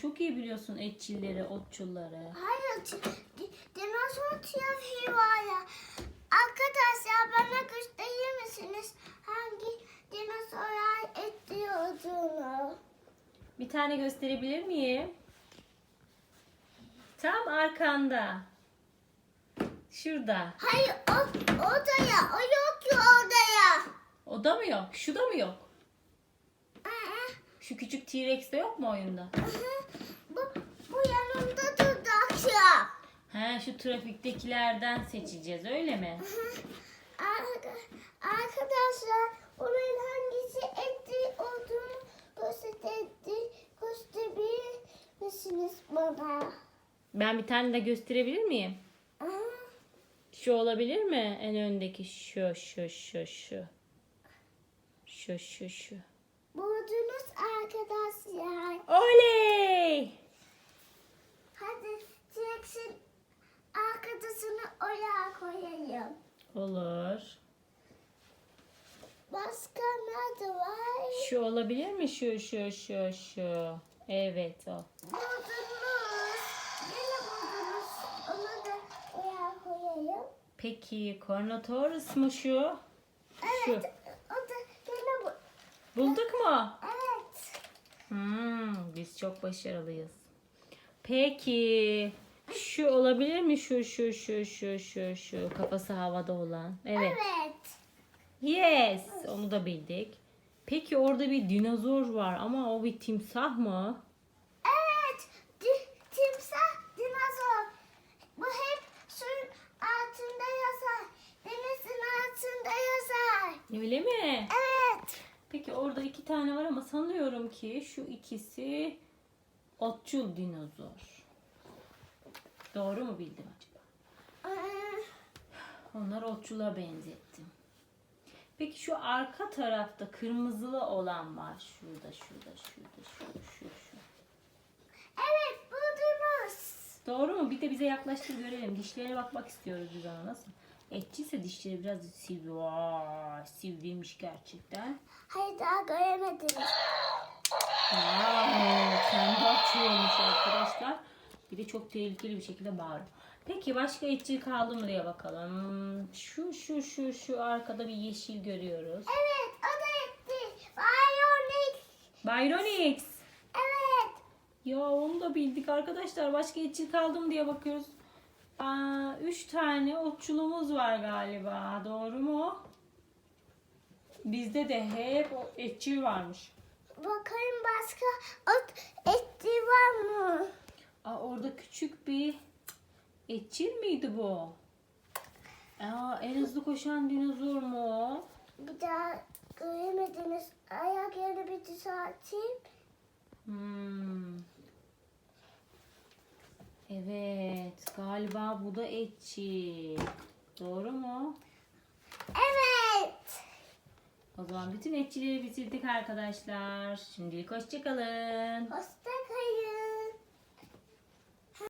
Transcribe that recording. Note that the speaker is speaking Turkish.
çok iyi biliyorsun etçilleri, otçulları. Hayır. Dinozor trafiği var ya. Arkadaşlar bana gösterir misiniz? Hangi dinozorlar ettiği olduğunu? Bir tane gösterebilir miyim? Tam arkanda. Şurada. Hayır o odaya. O yok ki odaya. O da mı yok? Şu da mı yok? Şu küçük T-Rex de yok mu oyunda? Bu, bu yanımda durdu akşam. He şu trafiktekilerden seçeceğiz öyle mi? Arka- Arkadaşlar onun hangisi ettiği olduğunu gösterdi, gösterebilir misiniz bana? Ben bir tane de gösterebilir miyim? Aha. Şu olabilir mi? En öndeki şu şu şu şu. Şu şu şu. Buldunuz arkadaşlar. Oley! Hadi T-Rex'in arkadaşını oraya koyayım. Olur. Başka nerede var? Şu olabilir mi? Şu şu şu şu. Evet o. Buldunuz. Yine buldunuz. Onu da oraya koyayım. Peki Cornotaurus mu şu? Şu. Evet. O da yine bu. Bulduk mu? Hmm, biz çok başarılıyız. Peki şu olabilir mi? Şu şu şu şu şu şu kafası havada olan. Evet. Evet. Yes, onu da bildik. Peki orada bir dinozor var ama o bir timsah mı? Evet. Di- timsah, dinozor. Bu hep suyun altında yazar. Denizin altında yazar. Öyle mi? Evet. Peki orada iki tane var ama sanıyorum ki şu ikisi otçul dinozor. Doğru mu bildim acaba? Onları otçula benzettim. Peki şu arka tarafta kırmızılı olan var. Şurada, şurada, şurada, şu, şu, şu. Evet buldunuz. Doğru mu? Bir de bize yaklaştır görelim. Dişlerine bakmak istiyoruz biz ona. Nasıl? Etçiyse dişleri biraz sivri. Vay, sivriymiş gerçekten. Hayır daha göremediniz. Wow, kendi açıyormuş arkadaşlar. Bir de çok tehlikeli bir şekilde bağırıyor. Peki başka etçil kaldı mı diye bakalım. Şu şu şu şu arkada bir yeşil görüyoruz. Evet o da etti. Bionic. Byronix. Evet. Ya onu da bildik arkadaşlar. Başka etçil kaldı mı diye bakıyoruz. Aa, üç tane otçulumuz var galiba. Doğru mu? Bizde de hep o etçil varmış. Bakayım başka ot etti var mı? Aa, orada küçük bir etçil miydi bu? Aa, en hızlı koşan dinozor mu? Bir daha göremediniz. Ayak yerine bir düzelteyim. Hmm. Evet, galiba bu da etçil. Doğru mu? Evet. O zaman bütün etçileri bitirdik arkadaşlar. Şimdilik hoşçakalın. Hoşça